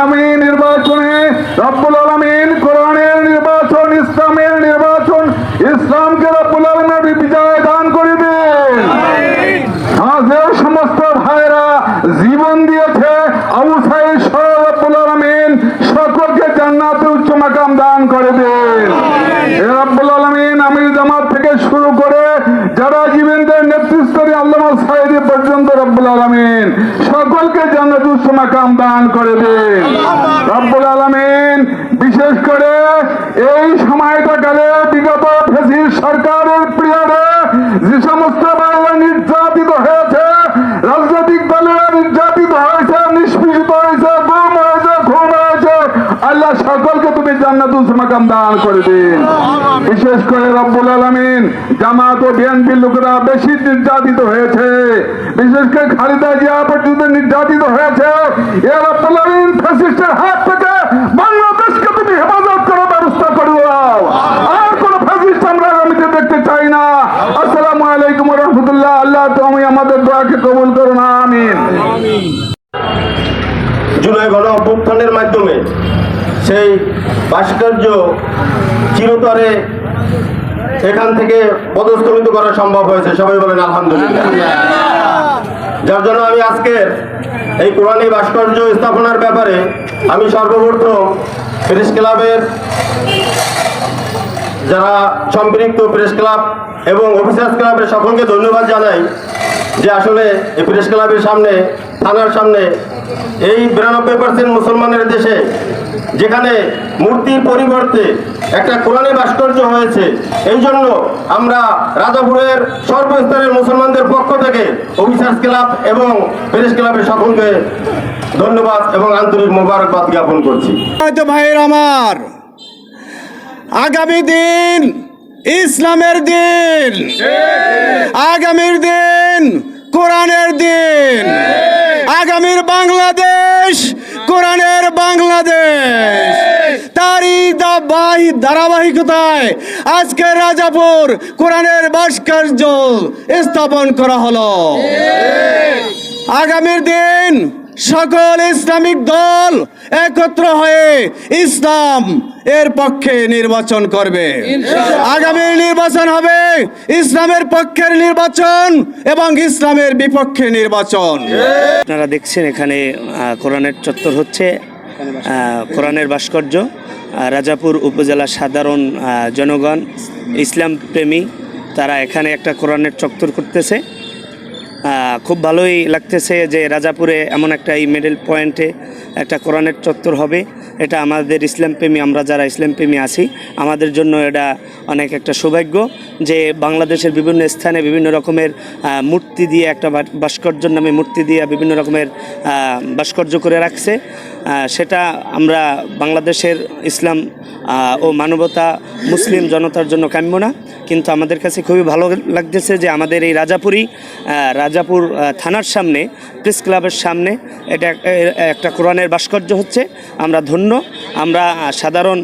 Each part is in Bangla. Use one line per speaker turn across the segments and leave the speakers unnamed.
আগামী নির্বাচনে রব্বুল আলমিন কোরআনের নির্বাচন, ইসলামের নির্বাচন, ইসলামকে রব্বুল আলমের বিজয় দান করিবেন যে সমস্ত ভাইরা জীবন দিয়েছে আবু সাইদ সহ রব্বুল আলমিন সকলকে জান্নাতে উচ্চ মাকাম দান করে দেন এ রব্বুল আলমিন আমির জামাত থেকে শুরু করে যারা নেতৃস্তরে আল্লামা সাহেদি পর্যন্ত রব্বুল আলমিন সকলকে যেন দুঃসমাকাম মাকাম দান করে দেন। রব্বুল আলমিন, বিশেষ করে এই সময়টা কালে বিগত ফেসির সরকারের পিরিয়ডে যে সমস্ত বাংলা নির্যাতিত হয়েছে রাজনৈতিক দলেরা নির্যাতিত হয়েছে নিষ্পেষিত হয়েছে গুম হয়েছে খুন হয়েছে আল্লাহ সকলকে জান্নাতুল মাকাম দান করে দিন। বিশেষ করে রব্বুল আলমিন জামাত ও বিএনপির লোকেরা বেশি নির্যাতিত হয়েছে। বিশেষ করে খালিদা জিয়া পর্যন্ত নির্যাতিত হয়েছে। এ রব্বুল আলমিন ফ্যাসিস্টের হাত থেকে বাংলাদেশকে তুমি হেফাজত করার ব্যবস্থা করে দাও। আর কোন ফ্যাসিস্ট আমরা আগামীতে দেখতে চাই না। আসসালামু আলাইকুম রহমতুল্লাহ। আল্লাহ তুমি আমাদের দোয়াকে কবুল করুন। আমিন।
জুলাই গণ অভ্যুত্থানের মাধ্যমে সেই ভাস্কর্য চিরতরে এখান থেকে পদস্থলিত করা সম্ভব হয়েছে। সবাই বলেন, আলহামদুলিল্লাহ। যার জন্য আমি আজকে এই কোরআনী ভাস্কর্য স্থাপনার ব্যাপারে আমি সর্বপ্রথম প্রেস ক্লাবের যারা সম্পৃক্ত প্রেস ক্লাব এবং অফিসার্স ক্লাবের সকলকে ধন্যবাদ জানাই যে আসলে এই প্রেস ক্লাবের সামনে, থানার সামনে এই বিরানব্বই পার্সেন্ট মুসলমানের দেশে যেখানে মূর্তির পরিবর্তে একটা কোরআনে ভাস্কর্য হয়েছে, এই জন্য আমরা রাজাপুরের সর্বস্তরের মুসলমানদের পক্ষ থেকে অফিসার্স ক্লাব এবং প্রেস ক্লাবের সকলকে ধন্যবাদ এবং আন্তরিক মোবারকবাদ জ্ঞাপন করছি।
ভাইয়ের আমার। আগামী দিন ইসলামের দিন। আগামীর দিন কোরআনের দিন। আগামীর বাংলাদেশ কোরআনের বাংলাদেশ। তারই দাবাহি- ধারাবাহিকতায় আজকে রাজাপুর কোরআনের ভাস্কর্য স্থাপন করা হলো। আগামীর দিন সকল ইসলামিক দল একত্র হয়ে ইসলাম এর পক্ষে নির্বাচন করবে। আগামী নির্বাচন হবে ইসলামের পক্ষের নির্বাচন এবং ইসলামের বিপক্ষে নির্বাচন।
আপনারা দেখছেন এখানে কোরআনের চত্বর হচ্ছে কোরআনের ভাস্কর্য রাজাপুর উপজেলা সাধারণ জনগণ ইসলাম প্রেমী তারা এখানে একটা কোরআনের চত্বর করতেছে। খুব ভালোই লাগতেছে যে রাজাপুরে এমন একটা এই মিডল পয়েন্টে একটা কোরআনের চত্বর হবে। এটা আমাদের ইসলাম প্রেমী, আমরা যারা ইসলাম প্রেমী আছি, আমাদের জন্য এটা অনেক একটা সৌভাগ্য যে বাংলাদেশের বিভিন্ন স্থানে বিভিন্ন রকমের মূর্তি দিয়ে একটা ভাস্কর্য নামে মূর্তি দিয়ে বিভিন্ন রকমের ভাস্কর্য করে রাখছে। সেটা আমরা বাংলাদেশের ইসলাম ও মানবতা মুসলিম জনতার জন্য কাম্য না। কিন্তু আমাদের কাছে খুবই ভালো লাগতেছে যে আমাদের এই রাজাপুরী রাজাপুর থানার সামনে, প্রেস ক্লাবের সামনে এটা একটা কোরআনের ভাস্কর্য হচ্ছে, আমরা ধন্য, আমরা সাধারণ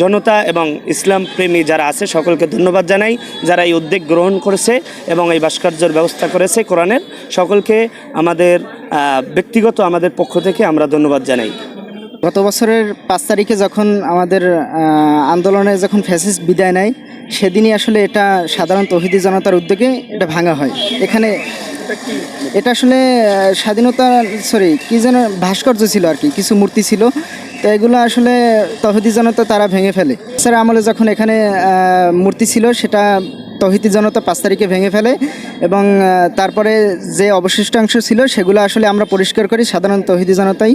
জনতা এবং ইসলাম প্রেমী যারা আছে সকলকে ধন্যবাদ জানাই, যারা এই উদ্যোগ গ্রহণ করেছে এবং এই ভাস্কর্যের ব্যবস্থা করেছে কোরআনের, সকলকে আমাদের ব্যক্তিগত আমাদের পক্ষ থেকে আমরা ধন্যবাদ জানাই।
গত বছরের পাঁচ তারিখে যখন আমাদের আন্দোলনে যখন ফ্যাসিস্ট বিদায় নেয়, সেদিনই আসলে এটা সাধারণ তহিদি জনতার উদ্যোগে এটা ভাঙা হয়। এখানে এটা আসলে স্বাধীনতা, সরি, কি যেন ভাস্কর্য ছিল আর কি, কিছু মূর্তি ছিল। তো এগুলো আসলে তহিদি জনতা তারা ভেঙে ফেলে। স্যার আমলে যখন এখানে মূর্তি ছিল, সেটা তহিদি জনতা পাঁচ তারিখে ভেঙে ফেলে এবং তারপরে যে অবশিষ্টাংশ ছিল সেগুলো আসলে আমরা পরিষ্কার করি, সাধারণ তহিদি জনতাই।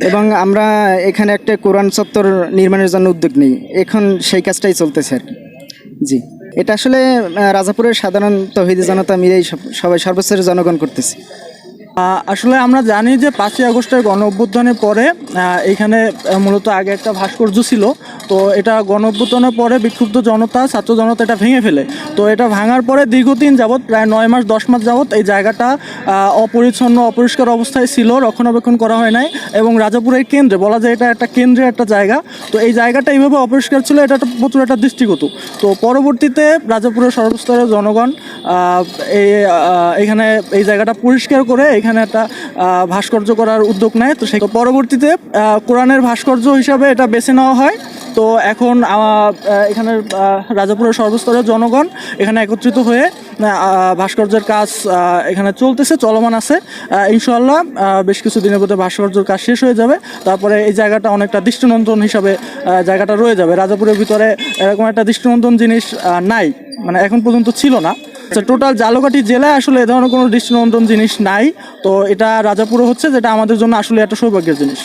এবং আমরা এখানে একটা কোরআন চত্বর নির্মাণের জন্য উদ্যোগ নিই। এখন সেই কাজটাই চলতেছে আর কি। জি। এটা আসলে রাজাপুরের সাধারণ তহিদি জনতা মিলেই সব- সবাই সর্বস্তরের জনগণ করতেছে।
আসলে আমরা জানি যে পাঁচই আগস্টের গণ অভ্যুত্থানের পরে এখানে মূলত আগে একটা ভাস্কর্য ছিল তো এটা গণ অভ্যুত্থানের পরে বিক্ষুব্ধ জনতা, ছাত্র জনতা এটা ভেঙে ফেলে। তো এটা ভাঙার পরে দীর্ঘদিন যাবৎ, প্রায় নয় মাস, দশ মাস যাবৎ এই জায়গাটা অপরিচ্ছন্ন, অপরিষ্কার অবস্থায় ছিল, রক্ষণাবেক্ষণ করা হয় নাই এবং রাজাপুরের কেন্দ্রে, বলা যায় এটা একটা কেন্দ্রের একটা জায়গা। তো এই জায়গাটা এইভাবে অপরিষ্কার ছিল, এটা প্রচুর একটা দৃষ্টিগত তো পরবর্তীতে রাজাপুরের সর্বস্তরের জনগণ এই এখানে এই জায়গাটা পরিষ্কার করে এখানে একটা ভাস্কর্য করার উদ্যোগ নেয়। তো সেই পরবর্তীতে কোরআনের ভাস্কর্য হিসাবে এটা বেছে নেওয়া হয়। তো এখন আহ, রাজাপুরের সর্বস্তরের জনগণ এখানে একত্রিত হয়ে ভাস্কর্যের কাজ এখানে চলতেছে চলমান আছে। ইনশাল্লাহ বেশ কিছু দিনের মধ্যে ভাস্কর্যের কাজ শেষ হয়ে যাবে। তারপরে এই জায়গাটা অনেকটা দৃষ্টিনন্দন হিসাবে জায়গাটা রয়ে যাবে। রাজাপুরের ভিতরে এরকম একটা দৃষ্টিনন্দন জিনিস নাই। মানে এখন পর্যন্ত ছিল না। আচ্ছা টোটাল জালকাঠি জেলায় আসলে এ ধরনের কোনো দৃষ্টিনন্দন জিনিস নাই। তো এটা রাজাপুরে হচ্ছে যেটা আমাদের জন্য আসলে একটা সৌভাগ্যের জিনিস।